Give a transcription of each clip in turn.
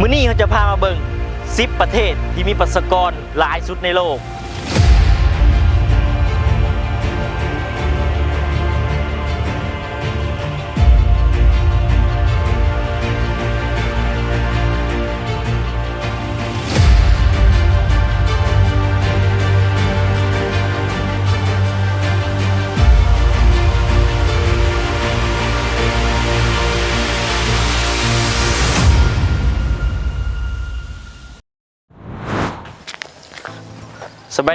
มื้อนี้เขาจะพามาเบิ่ง10 ประเทศที่มีประชากรหลายสุดในโลก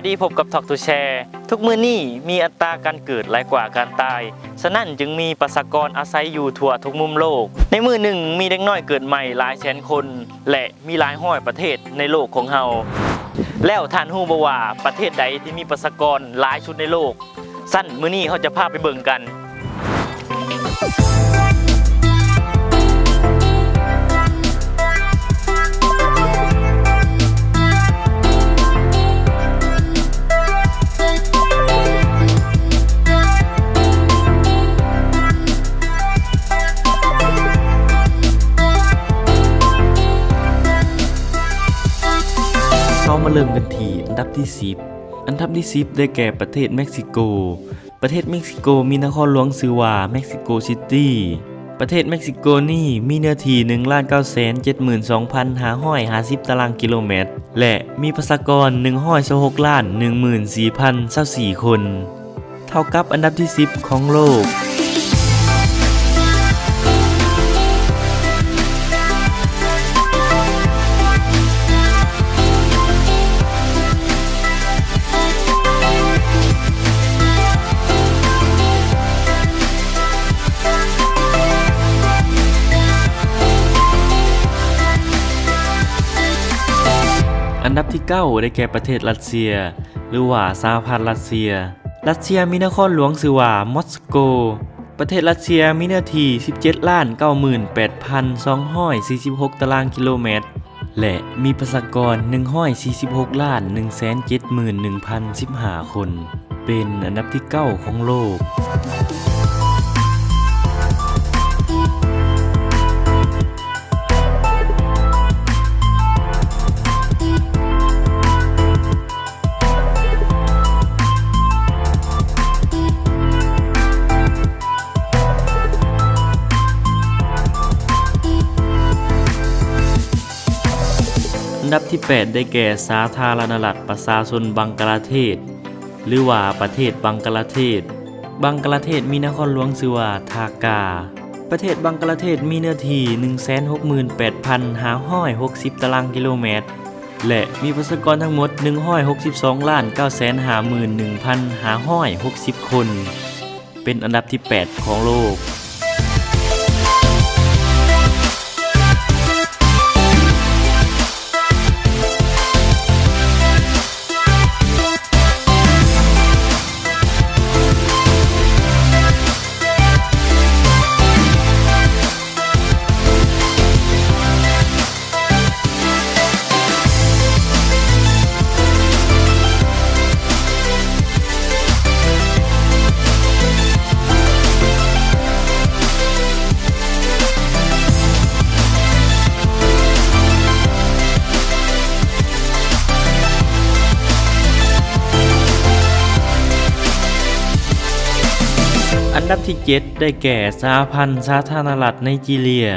สบายดีพบกับทอกทูแชร์ ทุกมือนี่มีอัตราการเกิดหลายกว่าการตาย ฉะนั้นจึงมีประชากรอาศัยอยู่ทั่วทุกมุมโลก ในมือหนึ่งมีเด็กน้อยเกิดใหม่หลายแสนคน และมีหลายห้อยประเทศในโลกของเฮาแล้วท่านฮู้บ่ว่าประเทศใดที่มีประชากรหลายชุดในโลก สั้นมือนี้เขาจะพาไปเบิ่งกัน เรามาเริ่มกันที่อันดับที่ 10 อันดับที่ 10 ได้แก่ประเทศเม็กซิโก ประเทศเม็กซิโกมีนครหลวงชื่อว่าเม็กซิโกซิตี้ประเทศเม็กซิโกนี่มีเนื้อที่1 9 7 2 5 5 50 ตารางกิโลเมตร และมีประชากร116ล้าน14,024คน เท่ากับอันดับที่ 10 ของโลก ที่ 9 ได้แก่ประเทศรัสเซีย หรือว่าสหพันธ์รัสเซีย รัสเซียมีนครหลวงชื่อว่ามอสโก ประเทศรัสเซียมีเนื้อที่ 17ล้าน98,246 ตารางกิโลเมตร และมีประชากร 146ล้าน171,015 คน เป็นอันดับที่ 9 ของโลก ดับที่ 8 ได้แก่สาธารณรัฐประชาชนบังกลาเทศ หรือว่าประเทศบังกลาเทศ บังกลาเทศมีนครหลวงชื่อว่าทากา ประเทศบังกลาเทศมีเนื้อที่168,560 ตารางกิโลเมตร และมีประชากรทั้งหมด 162ล้าน951,560 คน เป็นอันดับที่ 8 ของโลก ดับที่ 7 ได้แก่สหพันธ์สาธารณรัฐไนจีเรีย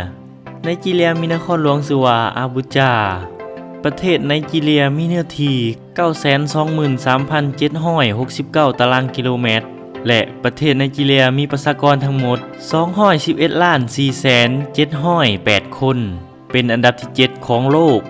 ไนจีเรียมีนครหลวงชื่อว่าอาบูจา ประเทศไนจีเรียมีเนื้อที่923,769 ตารางกิโลเมตร และประเทศไนจีเรียมีประชากรทั้งหมด 211ล้าน4,708 คน เป็นอันดับที่ 7 ของโลก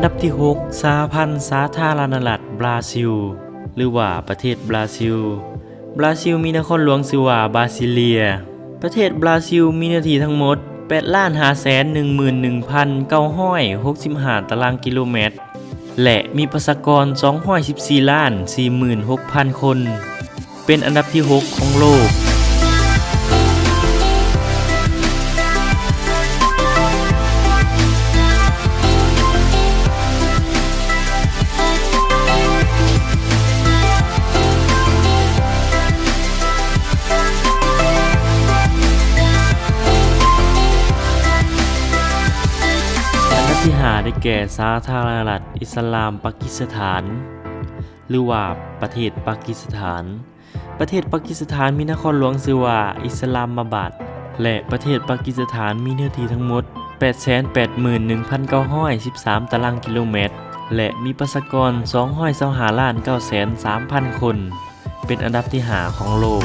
นดับที่ 6สหพันธ์สาธารณรัฐบราซิล หรือว่าประเทศบราซิล บราซิลมีนครหลวงชื่อว่าบาซิเลีย ประเทศบราซิลมีเนื้อที่ทั้งหมด8ล้าน5แสน11,965ตารางกิโลเมตร และมีประชากร 214ล้าน46,000 คน เป็นอันดับที่ 6 ของโลก แก่สาธารณรัฐอิสลามปากีสถาน หรือว่าประเทศปากีสถาน ประเทศปากีสถานมีนครหลวงชื่อว่าอิสลามมาบัดและประเทศปากีสถานมีเนื้อที่ทั้งหมด 881,913 ตารางกิโลเมตร และมีประชากร225ล้าน903,000 คน เป็นอันดับที่5ของโลก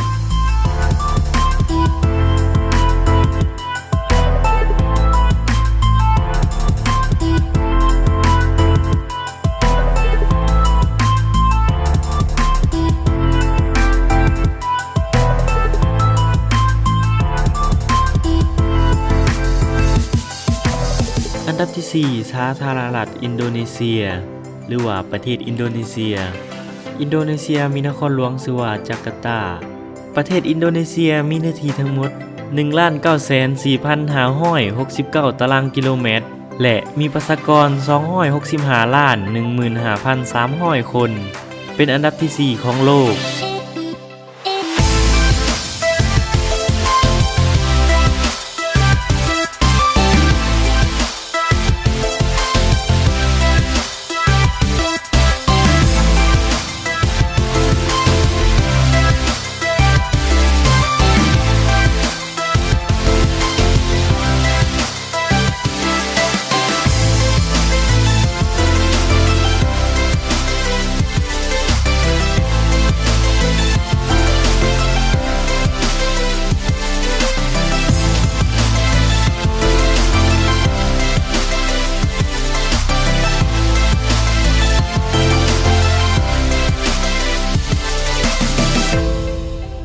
ดับที่ 4 สาธารณรัฐอินโดนีเซีย หรือว่าประเทศอินโดนีเซีย อินโดนีเซียมีนครหลวงชื่อว่าจาการ์ตา ประเทศอินโดนีเซียมีเนื้อที่ทั้งหมด1,94,569 ตารางกิโลเมตร และมีประชากร 265ล้าน15,300 คน เป็นอันดับที่ 4 ของโลก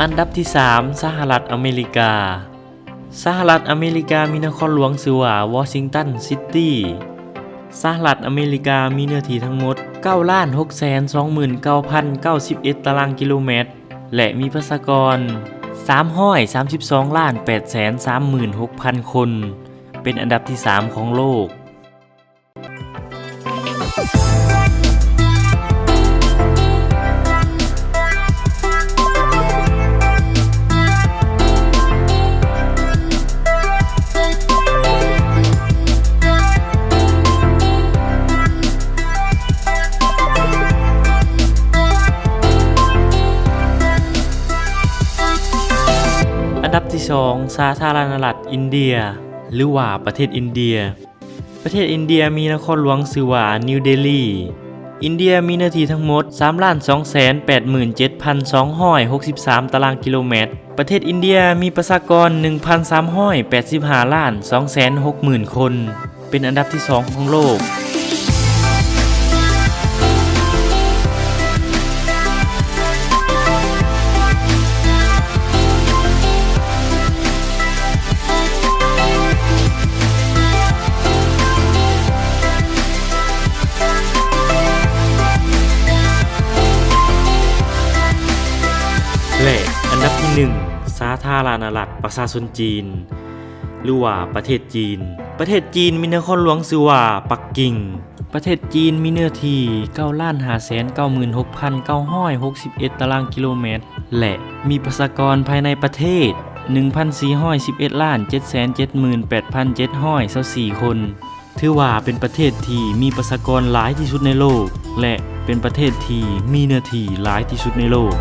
อันดับที่ 3 สหรัฐอเมริกา สหรัฐอเมริกามีนครหลวงชื่อว่าวอชิงตันซิตี้สหรัฐอเมริกามีเนื้อที่ทั้งหมด9ล้าน6 2 9 9 1 ตารางกิโลเมตร และมีประชากร 332ล้าน8 3 6 0 0 0 คน เป็นอันดับที่ 3 ของโลก 2 สาธารณรัฐอินเดีย หรือว่าประเทศอินเดีย ประเทศอินเดียมีนครหลวงชื่อว่านิวเดลีอินเดียมีเนื้อที่ทั้งหมด 3,287,263 ตารางกิโลเมตร ประเทศอินเดียมีประชากร 1,385ล้าน260,000 คน เป็นอันดับที่ 2 ของโลกาธารณรัฐประชาชนจีน หรือว่าประเทศจีน ประเทศจีนมีนครหลวงชื่อว่าปักกิ่ง ประเทศจีนมีเนื้อที่9ล้าน596,961ตารางกิโลเมตร และมีประชากรภายในประเทศ 1,411ล้าน778,724 คน ถือว่าเป็นประเทศที่มีประชากรหลายที่สุดในโลก และเป็นประเทศที่มีเนื้อที่หลายที่สุดในโลก